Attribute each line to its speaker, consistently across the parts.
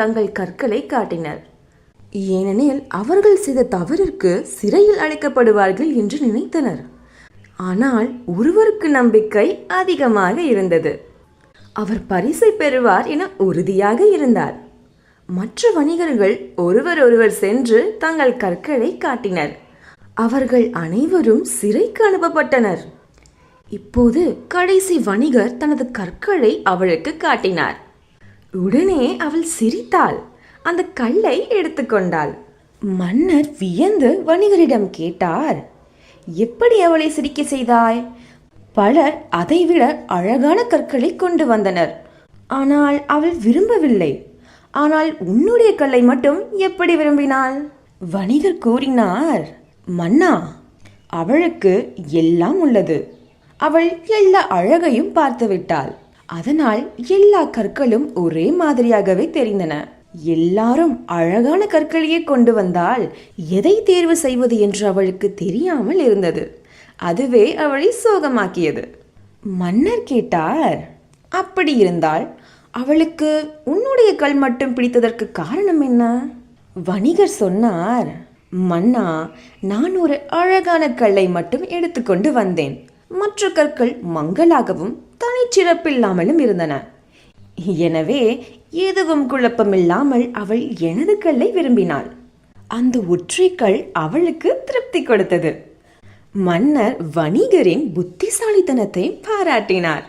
Speaker 1: தங்கள் கற்களை காட்டினர். ஏனெனில் அவர்கள் செய்த தவறிற்கு சிறையில் அழைக்கப்படுவார்கள் என்று நினைத்தனர். ஆனால் ஒருவருக்கு நம்பிக்கை அதிகமாக இருந்தது. அவர் பரிசை பெறுவார் என உறுதியாக இருந்தார். மற்ற வணிகர்கள் ஒருவர் ஒருவர் சென்று தங்கள் கற்களை காட்டினர். அவர்கள் அனைவரும் சிறைக்கு அனுப்பப்பட்டனர். இப்போது கடைசி வணிகர் தனது கற்களை அவளுக்கு காட்டினார். உடனே அவள் சிரித்தாள். அந்த கல்லை எடுத்துக்கொண்டாள் மன்னர் வியந்து வணிகரிடம் கேட்டார் எப்படி அவளை சிரிக்க செய்தாய்? பலர் அதைவிட அழகான கற்களை கொண்டு வந்தனர். ஆனால் அவள் விரும்பவில்லை. ஆனால் உன்னுடைய கல்லை மட்டும் எப்படி விரும்பினாள்? வணிகர் கூறினார் மன்னா அவளுக்கு எல்லாம் உள்ளது. அவள் எல்லா அழகையும் பார்த்து விட்டாள் அதனால் எல்லா கற்களும் ஒரே மாதிரியாகவே தெரிந்தன. எல்லாரும் அழகான கற்களையே கொண்டு வந்தால் எதை தேர்வு செய்வது என்று அவளுக்கு தெரியாமல் இருந்தது. அதுவே அவளை சோகமாக்கியது. மன்னர் கேட்டார் அப்படி இருந்தால் அவளுக்கு உன்னுடைய கல் மட்டும் பிடித்ததற்கு காரணம் என்ன? வணிகர் சொன்னார் மன்னா நான் ஒரு அழகான கல்லை மட்டும் எடுத்துக்கொண்டு வந்தேன். மற்ற கற்கள் மங்களாகவும் தனிச்சிறப்பில்லாமலும் இருந்தன. எனவே எதுவும் குழப்பமில்லாமல் அவள் எனது கல்லை விரும்பினாள். அந்த ஒற்றைக்கல் அவளுக்கு திருப்தி கொடுத்தது. மன்னர் வணிகரின் புத்திசாலித்தனத்தை பாராட்டினார்.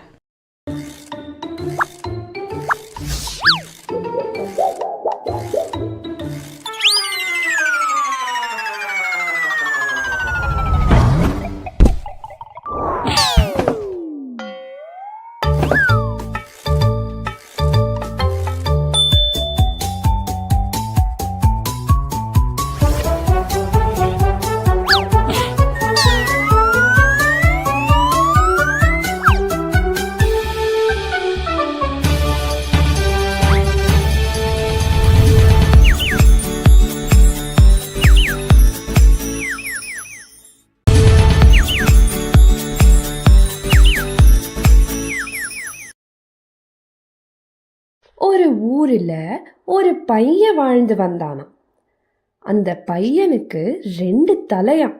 Speaker 2: ஒரு ஊரில் ஒரு பையன் வாழ்ந்து வந்தானாம். அந்த பையனுக்கு ரெண்டு தலையாம்.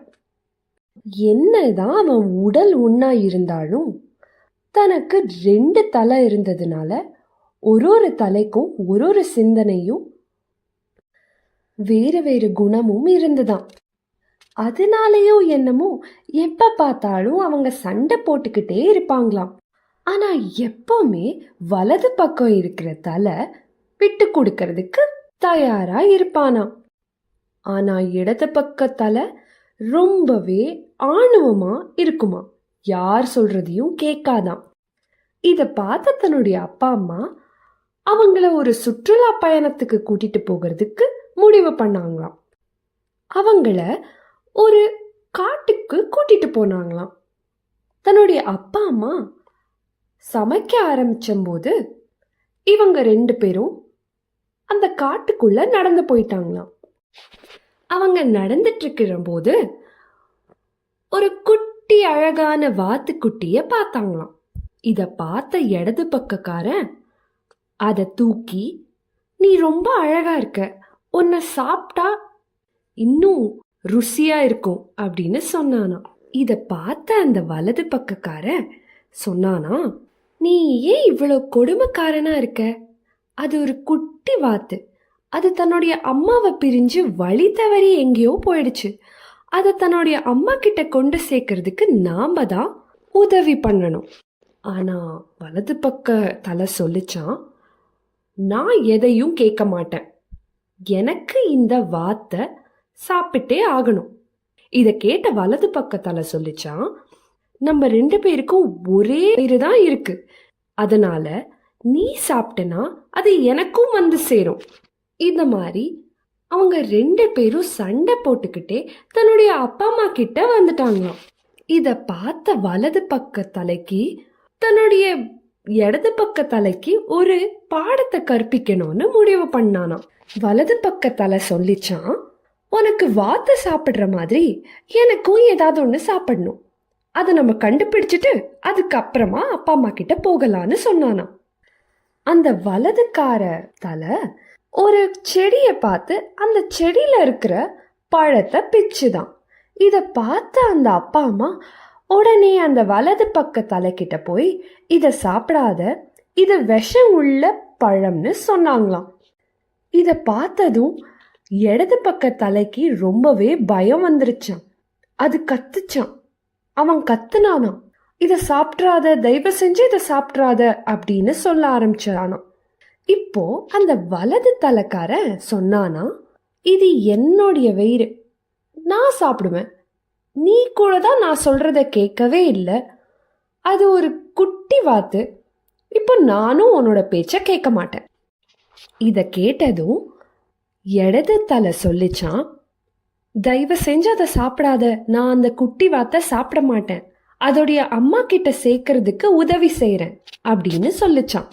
Speaker 2: என்னதான் அவன் உடல் ஒன்றா இருந்தாலும் தனக்கு ரெண்டு தலை இருந்ததுனால ஒரு ஒரு தலைக்கும் ஒரு ஒரு சிந்தனையும் வேறு வேறு குணமும் இருந்துதான் அதனாலேயோ என்னமோ எப்ப பார்த்தாலும் அவங்க சண்டை போட்டுக்கிட்டே இருப்பாங்களாம். ஆனா எப்பவுமே வலது பக்கம் இருக்கிற தலை விட்டு கொடுக்கறதுக்கு தயாரா இருப்பானாம் ஆனா இடது பக்க தலை ரொம்பவே ஆணவமா இருக்குமா? யார் சொல்றதையும் கேட்காதாம். இத பார்த்த தன்னுடைய அப்பா அம்மா அவங்கள ஒரு சுற்றுலா பயணத்துக்கு கூட்டிட்டு போகிறதுக்கு முடிவு பண்ணாங்களாம். அவங்கள ஒரு காட்டுக்கு கூட்டிட்டு போனாங்களாம். தன்னுடைய அப்பா அம்மா சமைக்க ஆரம்பிச்சம்போது இவங்க ரெண்டு பேரும் அந்த காட்டுக்குள்ள நடந்து போயிட்டாங்களாம். அவங்க நடந்துட்டு இருக்கிற போது ஒரு குட்டி அழகான வாத்துக்குட்டிய பார்த்தாங்களாம். இத பார்த்த இடது பக்கக்காரன் அதை தூக்கி நீ ரொம்ப அழகா இருக்க. உன்னை சாப்பிட்டா இன்னும் ருசியா இருக்கும் அப்படின்னு சொன்னானா இத பார்த்த அந்த வலது பக்கக்காரன் சொன்னானா நீ ஏன் இவ்வளோ கொடுமைக்காரனா இருக்க? அது ஒரு குட்டி வாத்து. அது தன்னுடைய அம்மாவை பிரிஞ்சு வழி தவறி எங்கேயோ போயிடுச்சு. அதை தன்னுடைய அம்மா கிட்ட கொண்டு சேர்க்கறதுக்கு நாம தான் உதவி பண்ணணும். ஆனா வலது பக்க தலை சொல்லிச்சான் நான் எதையும் கேட்க மாட்டேன். எனக்கு இந்த வாத்தை சாப்பிட்டே ஆகணும். இதை கேட்ட வலது பக்க தலை சொல்லிச்சான் நம்ம ரெண்டு பேருக்கும் ஒரே வயிறு தான் இருக்கு. அதனால நீ சாப்பிட்டனா அது எனக்கும் வந்து சேரும். இந்த மாதிரி அவங்க ரெண்டு பேரும் சண்டை போட்டுக்கிட்டே தன்னுடைய அப்பா அம்மா கிட்ட வந்துட்டாங்களாம். இத பார்த்த வலது பக்க தலைக்கு தன்னுடைய இடது பக்க தலைக்கு ஒரு பாடத்தை கற்பிக்கணும்னு முடிவு பண்ணானாம். வலது பக்க தலை சொல்லிச்சான் உனக்கு வாத்து சாப்பிடுற மாதிரி எனக்கும் ஏதாவது ஒன்று சாப்பிடணும். அதை நம்ம கண்டுபிடிச்சிட்டு அதுக்கப்புறமா அப்பா அம்மா கிட்ட போகலான்னு சொன்னானா. அந்த வலதுக்கார தலை ஒரு செடியை பார்த்து அந்த செடியில இருக்கிற பழத்தை பிச்சுதான். இதை பார்த்த அந்த அப்பா அம்மா உடனே அந்த வலது பக்க தலைக்கிட்ட போய் இதை சாப்பிடாத இது விஷம் உள்ள பழம்னு சொன்னாங்களாம். இதை பார்த்ததும் இடது பக்க தலைக்கு ரொம்பவே பயம் வந்துருச்சான் அது கத்துச்சான் அவன் கத்துனானா இத சாப்பிட்றாத தயவு செஞ்சு இதை சாப்பிட்றாத அப்படின்னு சொல்ல ஆரம்பிச்சானாம். இப்போ அந்த வலது தலைக்காரன் சொன்னானா இது என்னுடைய வயிறு. நான் சாப்பிடுவேன். நீ கூட தான் நான் சொல்றத கேட்கவே இல்லை. அது ஒரு குட்டி வாத்து. இப்போ நானும் உன்னோட பேச்ச கேட்க மாட்டேன். இத கேட்டதும் இடது தலை சொல்லிச்சான் தயவு செஞ்சு அதை சாப்பிடாத. நான் அந்த குட்டி வாத்தை சாப்பிட மாட்டேன். அதோடைய அம்மா கிட்ட சேர்க்கறதுக்கு உதவி செய்யறேன் அப்படின்னு சொல்லிச்சான்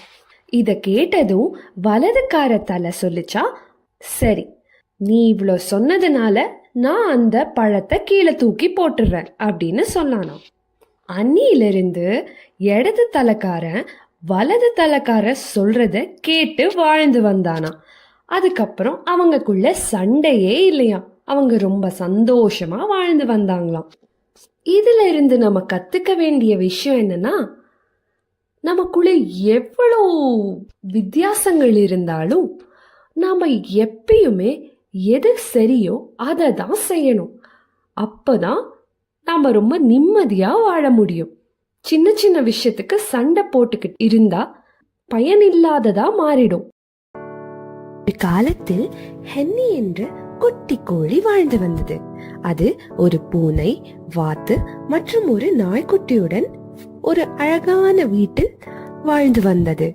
Speaker 2: இத கேட்டதும் வலதுக்கார தலை சொல்லிச்சா சரி நீ இவ்வளோ சொன்னதுனால நான் அந்த பழத்தை கீழே தூக்கி போட்டுடுறேன் அப்படின்னு சொன்னானாம். அன்னியிலிருந்து இடது தலைக்காரன் வலது தலைக்கார சொல்றத கேட்டு வாழ்ந்து வந்தானா அதுக்கப்புறம் அவங்கக்குள்ள சண்டையே இல்லையா அவங்க ரொம்ப சந்தோஷமா வாழ்ந்து வந்தாங்களாம். இதுல இருந்து நம்ம கத்துக்க வேண்டிய விஷயம் என்னன்னா நமக்குள்ள எவ்வளோ வித்தியாசங்கள் இருந்தாலும் நாம எப்பயுமே எது சரியோ அதை தான் செய்யணும். அப்பதான் நாம ரொம்ப நிம்மதியா வாழ முடியும். சின்ன சின்ன விஷயத்துக்கு சண்டை போட்டுக்கிட்டு இருந்தா பயனில்லாததா மாறிடும்.
Speaker 3: ஒரு காலத்தில் ஹென்னி என்ற குட்டி கோழி வாழ்ந்து வந்தது. அது ஒரு பூனை வாத்து மற்றும் ஒரு நாய்க்குட்டியுடன் ஒரு அழகான வீட்டில் வாழ்ந்து வந்தது.